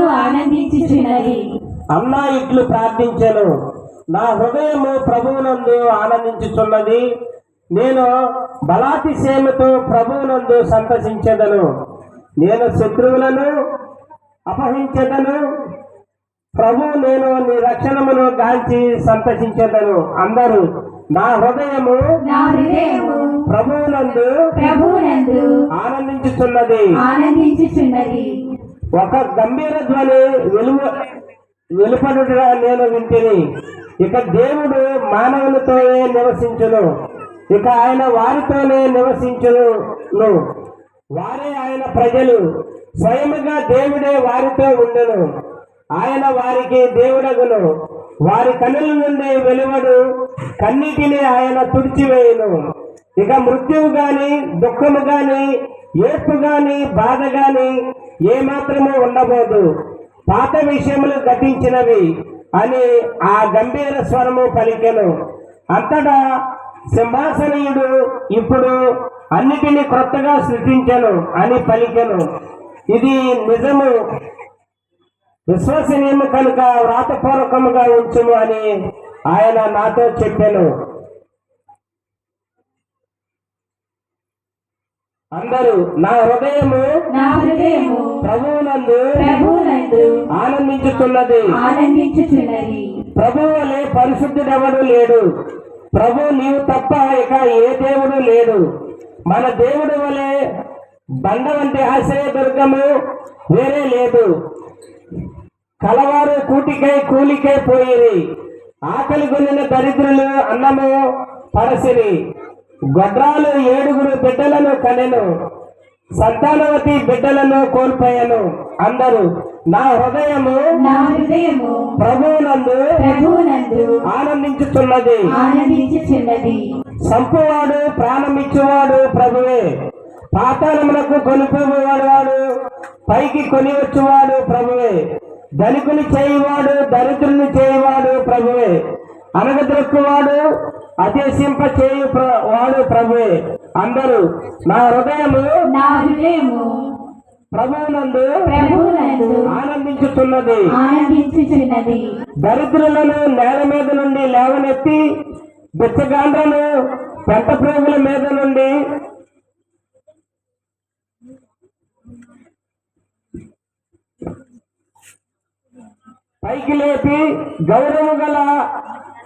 ప్రభువునందు ఆనందించుచున్నది. అన్నా ఇట్లు ప్రార్థించాను. నా హృదయము ప్రభువునందు ఆనందించుచున్నది. నేను బలాతిశయముతో ప్రభువునందు సంతసించెదను. నేను శత్రువులను అపహరించెదను. ప్రభు నేను నీ రక్షణమును గాంచి సంతసించెదను. అందరూ నా హృదయము నా హృదయము ప్రభువునందు ప్రభువునందు ఆనందించుచున్నది. ఆనందించుచున్నది. ఒక గంభీర ధ్వని వెలువ వెలుపడుగా నేను వింటిని. ఇక దేవుడు మానవులతోనే నివసించును. ఇక ఆయన వారితోనే నివసించును. వారే ఆయన ప్రజలు. స్వయముగా దేవుడే వారితో ఉండను. ఆయన వారికి దేవుడగును. వారి కనుల నుండి వెలువడు కన్నిటిని ఆయన తుడిచివేయును. ఇక మృత్యువు గాని దుఃఖము గాని ఏర్పు గాని బాధ గాని ఏమాత్రము ఉండబోదు. పాత విషయములు గతించినవి అని ఆ గంభీర స్వరము పలికెను. అంతటా సింహాసనీయుడు ఇప్పుడు అన్నిటినీ క్రొత్తగా సృష్టించను అని పలికెను. ఇది నిజము. విశ్వసనీయము కనుక వ్రాతపూర్వకముగా ఉంచుము అని ఆయన నాతో చెప్పాను. అందరూ నా హృదయము నా హృదయము ప్రభువునందు ప్రభువునందు ఆనందించుతున్నది. ఆనందించుచున్నది ప్రభు వలె పరిశుద్ధుడెవడు లేడు. ప్రభు నీవు తప్ప ఇక ఏ దేవుడు లేడు. మన దేవుడు వలె బండ వంటి ఆశ్రయ దుర్గము వేరే లేదు. కలవారు కూటికై కూలికై పోయిరి. ఆకలి కొనిన దరిద్రులు అన్నము పడసిరి గొడ్రాలు ఏడుగురు బిడ్డలను కనెను. సంతానవతి బిడ్డలను కోల్పోయాను. అందరూ నా హృదయము నా హృదయము ప్రభువునందు ప్రభువునందు ఆనందించుతున్నది ఆనందించుచున్నది. సంపువాడు ప్రాణమిచ్చువాడు ప్రభువే. కొనుక్కువాడు వాడు పైకి కొని వచ్చువాడు ప్రభువే. ధనికుని చేయువాడు దరిద్రుని చేయువాడు ప్రభువే. అనగద్రొక్కువాడు అతిశింప చేయు వాడు ప్రభువే. అందరూ నా హృదయము నా హృదయము ప్రభువునందు ప్రభువునందు ఆనందించుతున్నది ఆనందించుచున్నది. దరిద్రులను నేల మీద నుండి లేవనెత్తి బిచ్చగాండ్రను పెంట ప్రేగుల మీద నుండి పైకి లేపి గౌరవ గల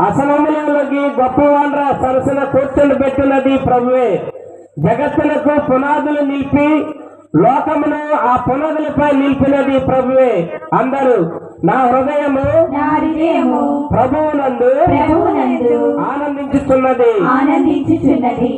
అసనములలోకి గొప్పవాండ్ర సరసన కూర్చొని పెట్టినది ప్రభువే. జగత్తులకు పునాదులు నిలిపి లోకమును ఆ పునాదులపై నిలిపినది ప్రభువే. అందరూ నా హృదయము ప్రభువునందు ఆనందించుతున్నది ఆనందించుచున్నది.